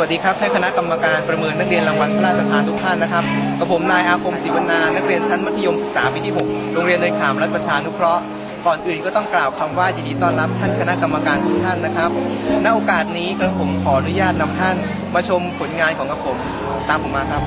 วัสดีครับท่านคณะกรรมการประเมินนักเรียนรางวัลพระราชทานทุกท่านนะครับกับผมนายอาคมศรีวรรณานักเรียนชั้นมัธยมศึกษาปีที่ 6 โรงเรียนเนยขามรัฐประชานุเคราะห์ ก่อนอื่นก็ต้องกล่าวคำว่ายินดีต้อนรับท่านคณะกรรมการทุกท่านนะครับ ณ โอกาสนี้กระผมขออนุญาตนำท่าน มาชมผลงานของกระผม ตามผมมาครับ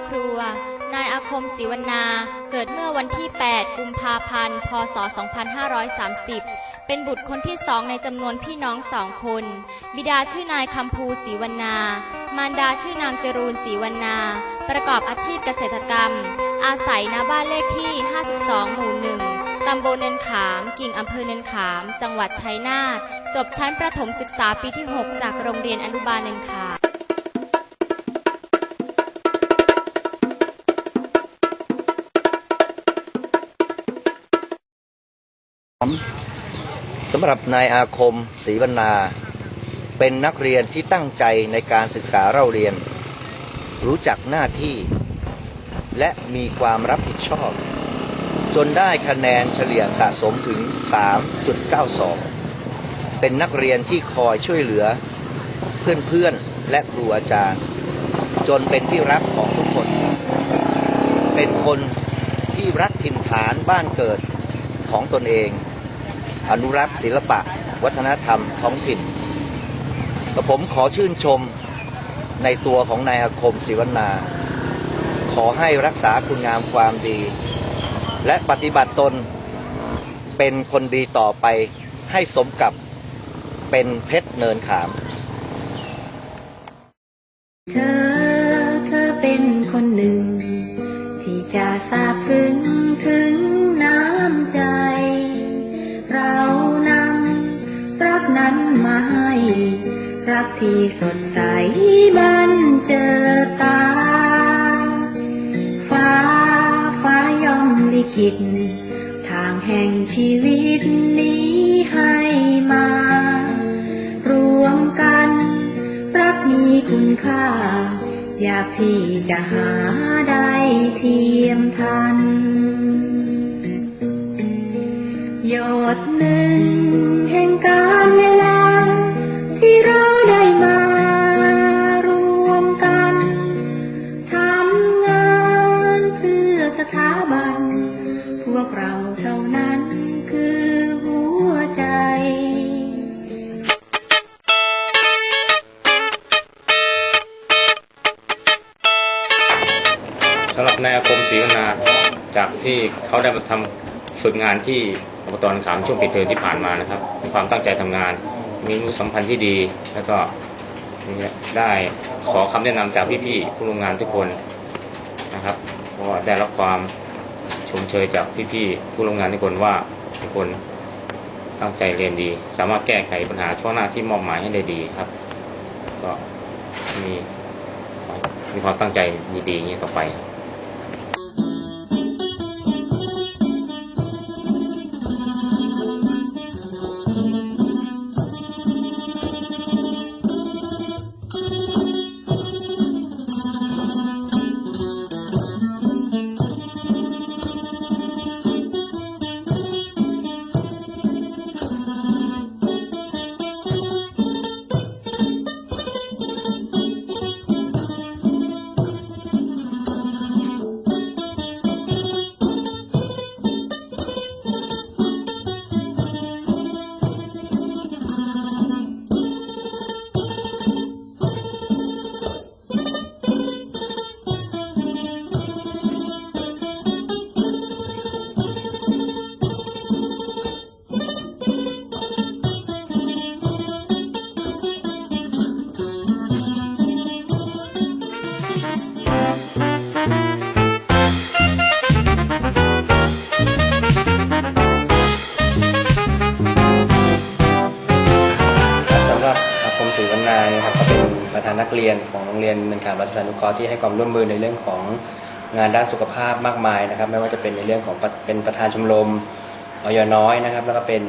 อบครัว นายอาคมศรีวรรณาเกิดเมื่อวันที่ 8 กุมภาพันธ์ พศ 2530 เป็นบุตรคนที่สองในจำนวนพี่น้องสองคน บิดาชื่อนายคำภูศรีวรรณามารดาชื่อนางจรูนศรีวรรณาประกอบอาชีพเกษตรกรรม อาศัยณบ้านเลขที่ 52 หมู่หนึ่งตำบลเนินขาม กิ่งอำเภอเนินขาม จังหวัดชัยนาท จบชั้นประถมศึกษาปีที่ 6 จากโรงเรียนอนุบาลเนินขาม สำหรับนายอาคมศรีวรรณา เป็นนักเรียนที่ตั้งใจในการศึกษาเล่าเรียน รู้จักหน้าที่ และมีความรับผิดชอบ จนได้คะแนนเฉลี่ยสะสมถึง 3.92 เป็นนักเรียนที่คอยช่วยเหลือ เพื่อนๆ และครูอาจารย์ จนเป็นที่รักของทุกคน เป็นคนที่รักถิ่นฐานบ้านเกิดของตนเอง อนุรักษ์ศิลปะ วัฒนธรรมท้องถิ่นกับผมขอชื่นชมในตัวของนายอาคมศิวนา ขอให้รักษาคุณงามความดี และปฏิบัติตนเป็นคนดีต่อไปให้สมกับเป็นเพชรเนินขาม รักที่สดใสบันเจอตา ฟ้าฟ้าย่อมลิขิต ทางแห่งชีวิตนี้ให้มา รวมกัน รักมีคุณค่า อยากที่จะหาได้เทียมทันหยดหนึ่งแห่งการ เขาได้มาทำฝึกงานที่อบตนขามช่วงปิดเทอมที่ผ่านมานะครับมีความตั้งใจทำงาน มีมนุษยสัมพันธ์ที่ดี แล้วก็ได้ขอคำแนะนำจากพี่ๆผู้ร่วมงานทุกคนนะครับเพราะได้รับความชมเชยจากพี่ๆผู้ร่วมงานทุกคนว่าทุกคนตั้งใจเรียนดี สามารถแก้ไขปัญหาช่วงหน้าที่มอบหมายให้ได้ดีครับ ก็มีมีความตั้งใจดีๆอย่างนี้ต่อไปครับ เรียนเมืองขามรัฐนุเครที่ให้ความร่วมมือในเรื่องของงานด้านสุขภาพมากมายนะครับ ไม่ว่าจะเป็นในเรื่องของเป็นประธานชมรมออยน้อยนะครับ แล้วก็เป็น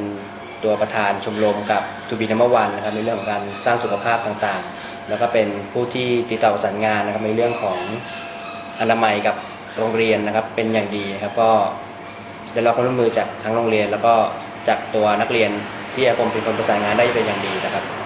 ตัวประธานชมรมกับทูบีนัมวันนะครับในเรื่องของการสร้างสุขภาพต่างๆ แล้วก็เป็นผู้ที่ติดต่อประสานงานนะครับในเรื่องของอนามัยกับโรงเรียนนะครับเป็นอย่างดีครับก็ได้รับความร่วมมือจากทั้งโรงเรียน แล้วก็จากตัวนักเรียนที่อาคมเป็นคนประสานงานได้เป็นอย่างดีนะครับ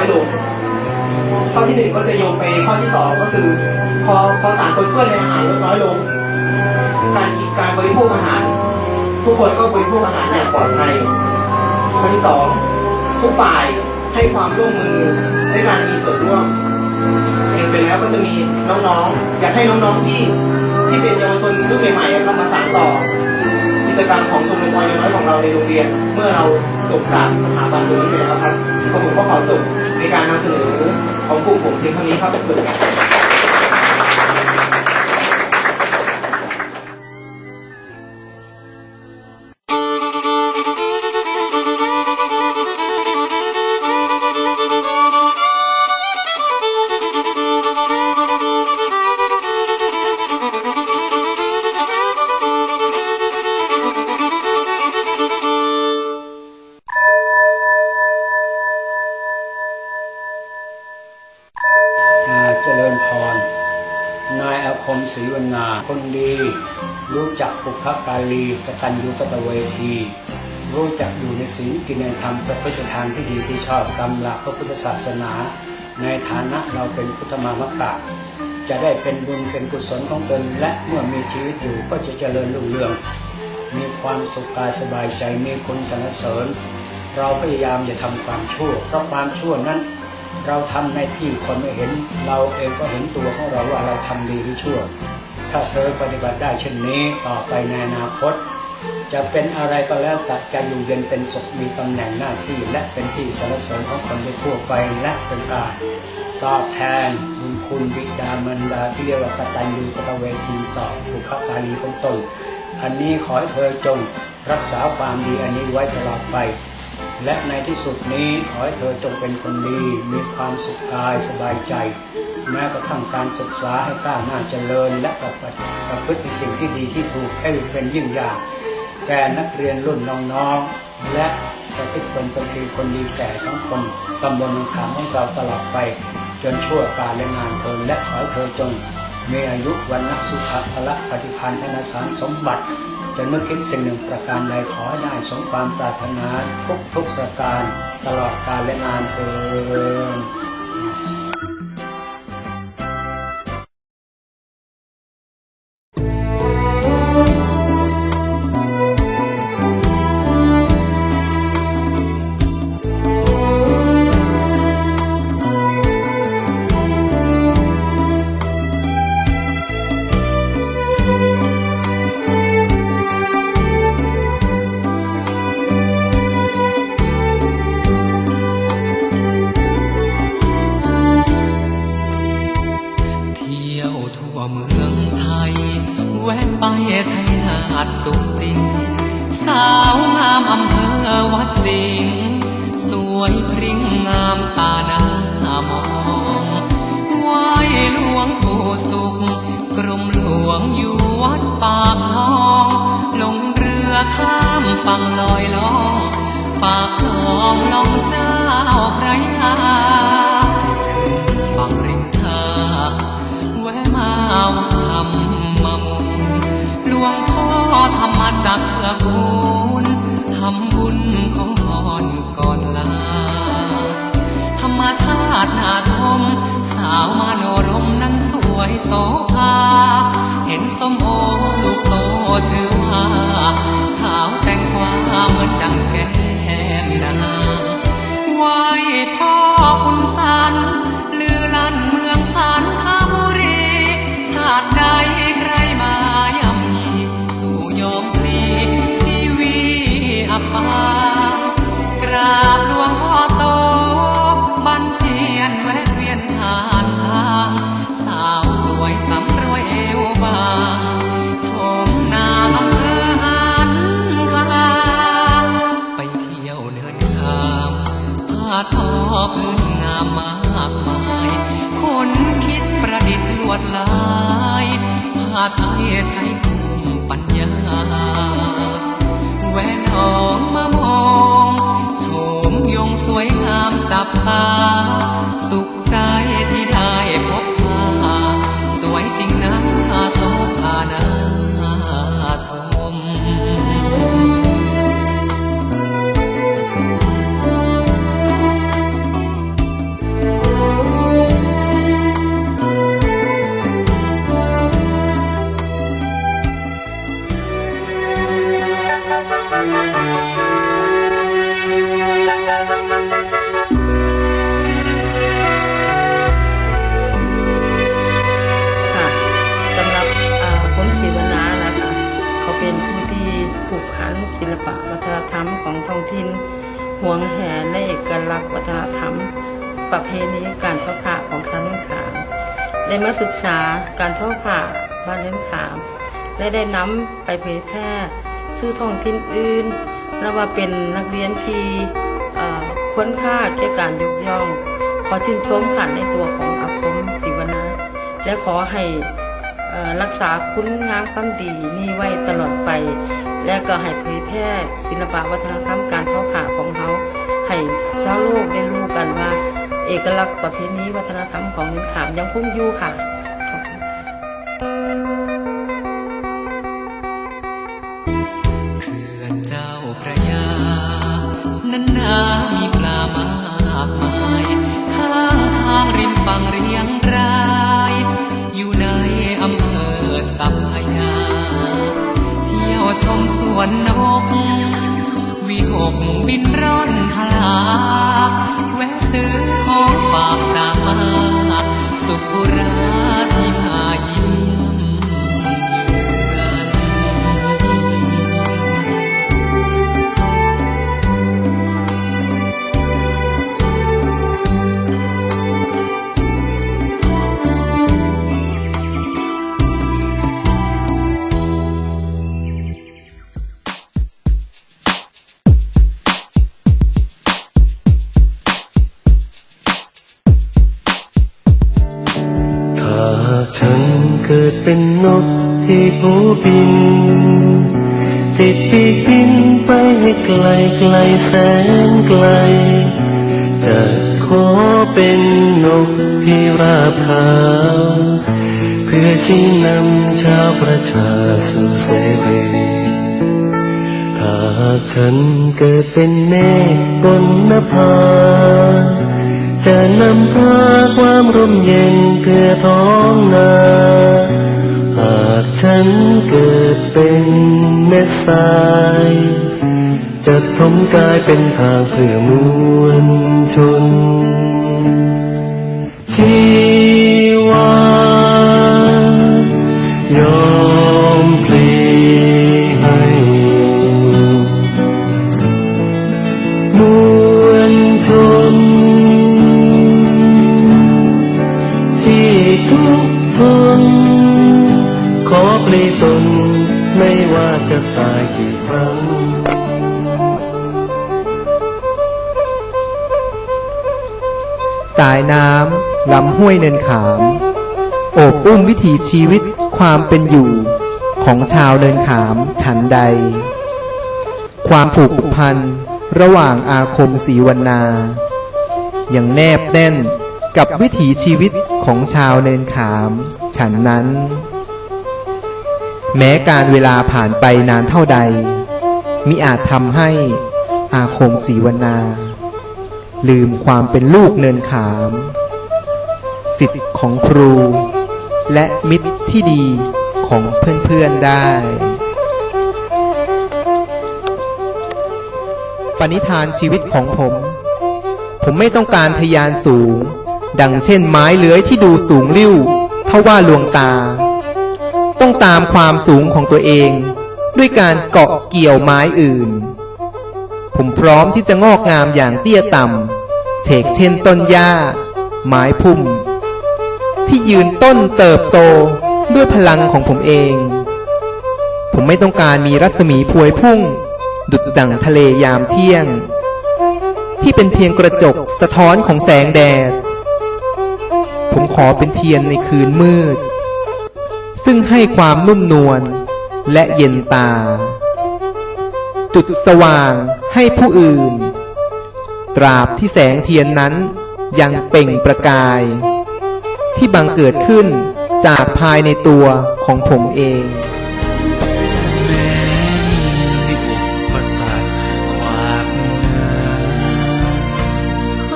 อยลง ข้อที่หนึ่งก็จะโยงไปข้อที่สองก็คือ พอพอสารปนเปื้อนในอาหารลดน้อยลง การการบริโภคอาหาร ทุกคนก็บริโภคอาหารอย่างปลอดภัยข้อที่สองทุกฝ่ายให้ความร่วมมือในการมีส่วนร่วมเองไปแล้วก็จะมีน้องๆ อยากให้น้องๆที่ที่เป็นเยาวชนรุ่นใหม่ๆเข้ามาสานต่อ กิจกรรมของชมรมวัยน้อยของเราในโรงเรียน เมื่อเราจบจากสถาบันตรงนี้ไปแล้วครับผมก็ขอจบในการนำเสนอของกลุ่มผมเพียงเท่านี้ครับขอบคุณ ธรรมประพฤติทางที่ดีที่ชอบกำลักพระพุทธศาสนา ในฐานะเราเป็นพุทธมามกะจะได้เป็นบุญเป็นกุศลของตนและเมื่อมีชีวิตอยู่ก็จะเจริญรุ่งเรือง มีความสุขกายสบายใจมีคนสรรเสริญ เราพยายามอย่าทำความชั่ว เพราะความชั่วนั้น เราทำในที่คนไม่เห็น เราเองก็เห็นตัวของเราว่าเราทำดีหรือชั่ว ถ้าเธอปฏิบัติได้เช่นนี้ต่อไปในอนาคต จะเป็นอะไรก็แล้วแต่จะอยู่เย็นเป็นสุขมีตำแหน่งหน้าที่และเป็นที่สรรเสริญของคนทั่วไปและเป็นการตอบแทนบุญคุณบิดามารดาที่เรียกว่ากตัญญูกตเวทีต่อบุพการีของตนอันนี้ขอให้เธอจงรักษาความดีอันนี้ไว้ตลอดไป และในที่สุดนี้ขอให้เธอจงเป็นคนดีมีความสุขกายสบายใจแม้กระทั่งการศึกษาให้ก้าวหน้าเจริญ และประพฤติสิ่งที่ดีที่ถูกให้เป็นยิ่งใหญ่ แก่นักเรียนรุ่นน้องๆ และจะเป็นคนเป็นทีคนดีแก่สังคมตำบลนังขามของเราตลอดไป จนชั่วการและงานเธอและขอเธอจงมีอายุวันนักสุขะพละปฏิพันธ์ธนสารสมบัติจนเมื่อคิดสิ่งหนึ่งประการใดขอได้สมความปรารถนาทุกทุกประการตลอดกาลและนานเทิน งอยู่วัดปากคลองลงเรือข้ามฝั่งลอยล่องปากคลองลองเจ้าพระยาขึ้นฝั่งริมทางแวะมาว่าทำมามุนหลวงพ่อธรรมจักเพื่อกูลทำบุญขอพรก่อนลา ธรรมชาติน่าชมสาวมาโนรมนั้นสวยโสภา เห็นส้มโอลูกโตชื่อว่าขาวแตงกวาเหมือนดังแก้มนางไหวพ่อคุณส วดลายผ้าไทยใช้ภูมิปัญญาแหวนทองมามองโฉมยงสวยงามจับตาสุขใจ ห่วงแหนและเอกลักษณ์วัฒนธรรม ประเพณีการทอผ้าของชาวนุ่นขามได้มาศึกษาการทอผ้าบ้านนุ่นขาม และได้นำไปเผยแพร่สู่ท้องถิ่นอื่นและว่าเป็นนักเรียนที่ค้นค่าเกี่ยวกับการยกย่อง ขอชื่นชมค่ะในตัวของอาคมศิวนาและขอให้รักษาคุณงามความดีนี้ไว้ตลอดไป และก็ให้เผยแพร่ศิลปะวัฒนธรรมการทอผ้าของเขาให้ชาวโลกได้รู้กันว่า เอกลักษณ์ประเพณีวัฒนธรรมของนินขามยังคงอยู่ค่ะ ที่ผูบิน ติดปีกบินไปให้ไกลไกลแสนไกล จะขอเป็นนกพิราบขาว เพื่อชี้นำชาวประชาสู่เสรีถ้าฉันเกิดเป็นเมฆบนนภาจะนำพาความร่มเย็นเพื่อท้องนา ฉันเกิดเป็นเม็ดทรายจะทมกายเป็นทางเพื่อมวลชน ชีวายอ วยเนินขาม โอบอุ้มวิถีชีวิตความเป็นอยู่ของชาวเนินขามฉันใด ความผูกพันระหว่างอาคมศรีวรรณาอย่างแนบแน่นกับวิถีชีวิตของชาวเนินขามฉันนั้น แม้การเวลาผ่านไปนานเท่าใด มิอาจทำให้อาคมศรีวรรณาลืมความเป็นลูกเนินขาม สิทธิ์ของครู และมิตรที่ดีของเพื่อนๆได้ ปณิธานชีวิตของผม ผมไม่ต้องการทะยานสูง ดังเช่นไม้เลื้อยที่ดูสูงลิ่วเท่าว่าลวงตา ต้องตามความสูงของตัวเอง ด้วยการเกาะเกี่ยวไม้อื่น ผมพร้อมที่จะงอกงามอย่างเตี้ยต่ำเฉกเช่นต้นหญ้า ไม้พุ่ม ที่ยืนต้นเติบโตด้วยพลังของผมเอง ผมไม่ต้องการมีรัศมีพวยพุ่ง ดุดดั่งทะเลยามเที่ยง ที่เป็นเพียงกระจกสะท้อนของแสงแดด ผมขอเป็นเทียนในคืนมืด ซึ่งให้ความนุ่มนวลและเย็นตา จุดสว่างให้ผู้อื่น ตราบที่แสงเทียนนั้นยังเป่งประกาย ที่บังเกิดขึ้นจากภายในตัวของผมเองอุปสรรคขวากหน้า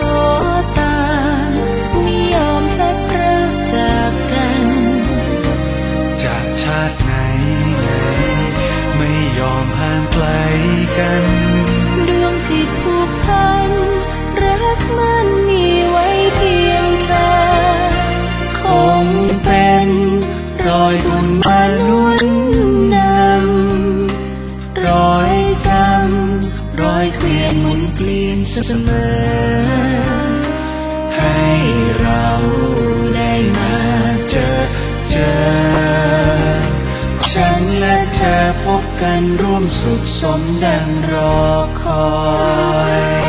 ขอตามไม่ยอมพลัดพรากจากกันจากชาติไหนไหนไม่ยอมห่างไกลกัน ดวงจิตผูกพันรักมัน บุญมาลุ้นนำรอยกรรมรอยเกลียนหมุนเปลี่ยนเสมอ ให้เราได้มาเจอเจอ ฉันและเธอพบกันร่วมสุขสมดังรอคอย